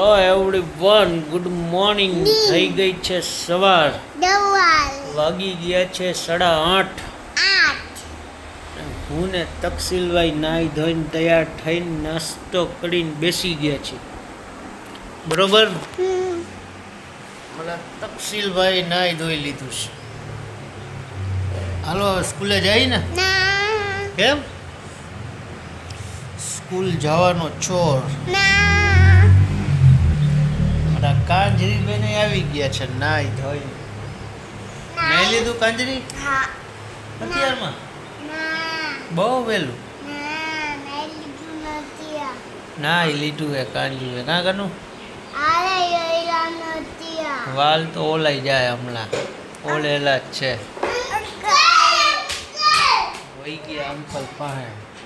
Hello everyone good morning થઈ ગઈ છે સવાર. વાગી ગયા છે સાડા આઠ. હું ને તકસીલભાઈ નાહી ધોઈને તૈયાર થઈને નાસ્તો કરીને બેસી ગયા છે બરોબર? હમ, તકસીલભાઈ નાહી ધોઈ લીધું છે. હાલો સ્કૂલે જાય ને? કેમ? સ્કૂલ જવાનો છોર ના. આવી ગયા છે નાઈ ધોઈ. નાહી લીધું કાંજરી? હા. અત્યારમાં? બહુ વહેલું? ના લીધું હે કાંજ્યું હે. કાં કનું. વાલ તો ઓલાઈ જાય હમણાં. ઓલેલા જ છે. વહી ગયા અંકલ પાસે.